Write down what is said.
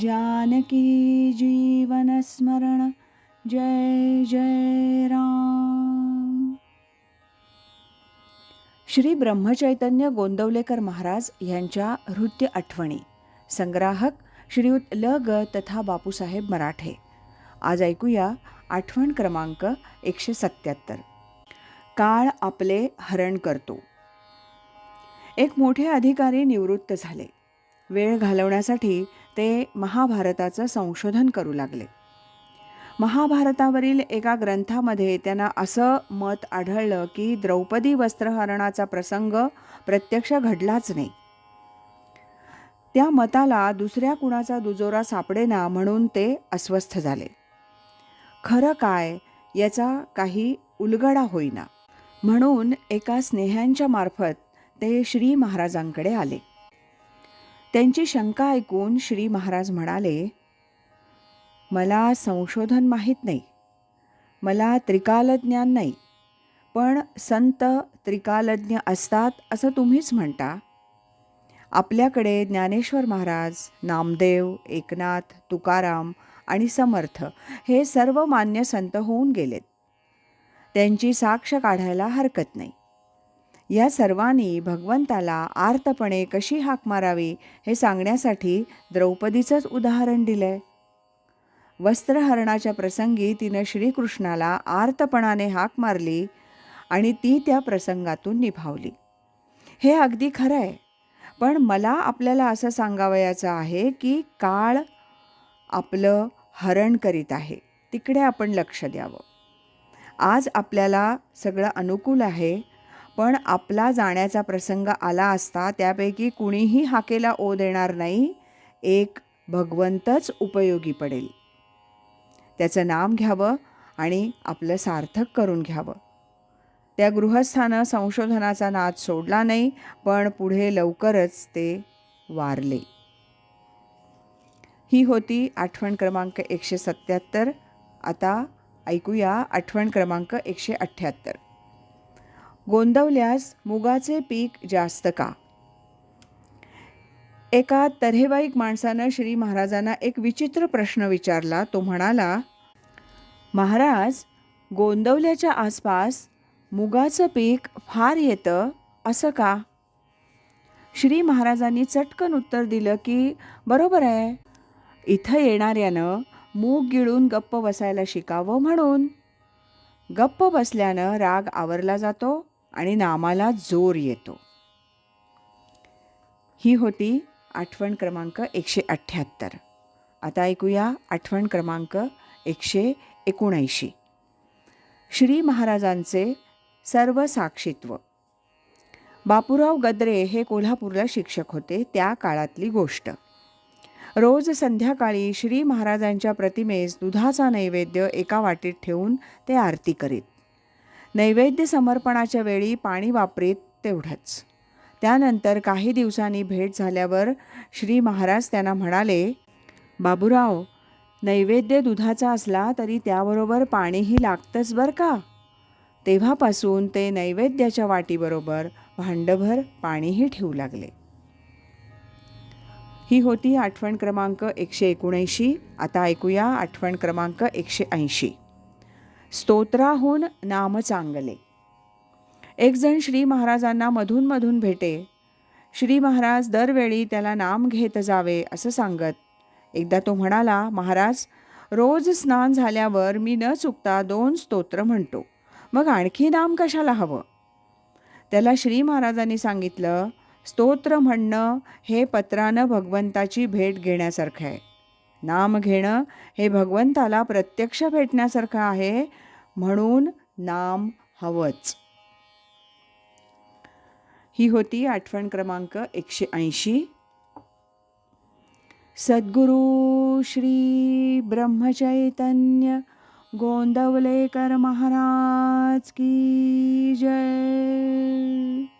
जानकी जीवनस्मरण जय जय राम। श्री ब्रह्मचैतन्य गोंदवलेकर महाराज यांच्या नृत्य आठवणी संग्राहक श्रीयुत ल ग तथा बापूसाहेब मराठे. आज ऐकूया आठवण क्रमांक एकशे सत्याहत्तर. काळ आपले हरण करतो. एक मोठे अधिकारी निवृत्त झाले. वेळ घालवण्यासाठी ते महाभारताचं संशोधन करू लागले. महाभारतावरील एका ग्रंथामध्ये त्यांना असं मत आढळलं की द्रौपदी वस्त्रहरणाचा प्रसंग प्रत्यक्ष घडलाच नाही. त्या मताला दुसऱ्या कुणाचा दुजोरा सापडेना म्हणून ते अस्वस्थ झाले. खरं काय याचा काही उलगडा होईना. म्हणून एका स्नेह्यांच्या मार्फत ते श्री महाराजांकडे आले. त्यांची शंका ऐकून श्री महाराज म्हणाले मला संशोधन माहीत नाही मला त्रिकालज्ञान नाही पण संत त्रिकालज्ञ असतात असं तुम्हीच म्हणता. आपल्याकडे ज्ञानेश्वर महाराज नामदेव एकनाथ तुकाराम आणि समर्थ हे सर्व मान्य संत होऊन गेलेत. त्यांची साक्ष काढायला हरकत नाही. या सर्वांनी भगवंताला आर्तपणे कशी हाक मारावी हे सांगण्यासाठी द्रौपदीचंच उदाहरण दिलंय. वस्त्रहरणाच्या प्रसंगी तिनं श्रीकृष्णाला आर्तपणाने हाक मारली आणि ती त्या प्रसंगातून निभावली. हे अगदी खरं आहे पण मला आपल्याला असं सांगावयाचं आहे की काळ आपलं हरण करीत आहे. तिकडे आपण लक्ष द्यावं. आज आपल्याला सगळं अनुकूल आहे. पण आपला जाण्याचा प्रसंग आला असता त्यापैकी कुणीही हाकेला ओ देणार नाही. एक भगवंतच उपयोगी पडेल. त्याचं नाम घ्यावं आणि आपलं सार्थक करून घ्यावं. त्या गृहस्थानं संशोधनाचा नाद सोडला नाही पण पुढे लवकरच ते वारले. ही होती आठवण क्रमांक एकशे सत्याहत्तर. आता ऐकूया आठवण क्रमांक एकशे अठ्ठ्याहत्तर. गोंदवल्यास मुगाचे पीक जास्त का? एका तऱ्हेवाईक माणसानं श्री महाराजांना एक विचित्र प्रश्न विचारला. तो म्हणाला महाराज गोंदवल्याच्या आसपास मुगाचं पीक फार येतं असं का? श्री महाराजांनी चटकन उत्तर दिलं की बरोबर आहे. इथं येणाऱ्यानं मूग गिळून गप्प बसायला शिकावं म्हणून. गप्प बसल्यानं राग आवरला जातो. आणि नामाला जोर येतो. ही होती आठवण क्रमांक एकशे अठ्ठ्याहत्तर. आता ऐकूया आठवण क्रमांक एकशे एकोणऐंशी. श्री महाराजांचे सर्व साक्षित्व. बापूराव गद्रे हे कोल्हापूरला शिक्षक होते त्या काळातली गोष्ट. रोज संध्याकाळी श्री महाराजांच्या प्रतिमेस दुधाचा नैवेद्य एका वाटीत ठेवून ते आरती करीत. नैवेद्य समर्पणाच्या वेळी पाणी वापरीत तेवढंच. त्यानंतर काही दिवसांनी भेट झाल्यावर श्री महाराज त्यांना म्हणाले बाबूराव नैवेद्य दुधाचा असला तरी त्याबरोबर पाणीही लागतंच बरं का? तेव्हापासून ते नैवेद्याच्या वाटीबरोबर भांडभर पाणीही ठेवू लागले. ही होती आठवण क्रमांक एकशे एकोणऐंशी. आता ऐकूया आठवण क्रमांक एकशे ऐंशी. स्तोत्राहून नाम चांगले. एकजण श्री महाराजांना मधून मधून भेटे. श्री महाराज दरवेळी त्याला नाम घेत जावे असं सांगत. एकदा तो म्हणाला महाराज रोज स्नान झाल्यावर मी न चुकता दोन स्तोत्र म्हणतो. मग आणखी नाम कशाला हवं? त्याला श्री महाराजांनी सांगितलं स्तोत्र म्हणणं हे पत्रानं भगवंताची भेट घेण्यासारखं आहे. नाम घेणं हे भगवंताला प्रत्यक्ष भेटण्यासारखं आहे म्हणून नाम हवंच. ही होती आठवण क्रमांक एकशे ऐंशी. सद्गुरू श्री ब्रह्मचैतन्य गोंदवलेकर महाराज की जय.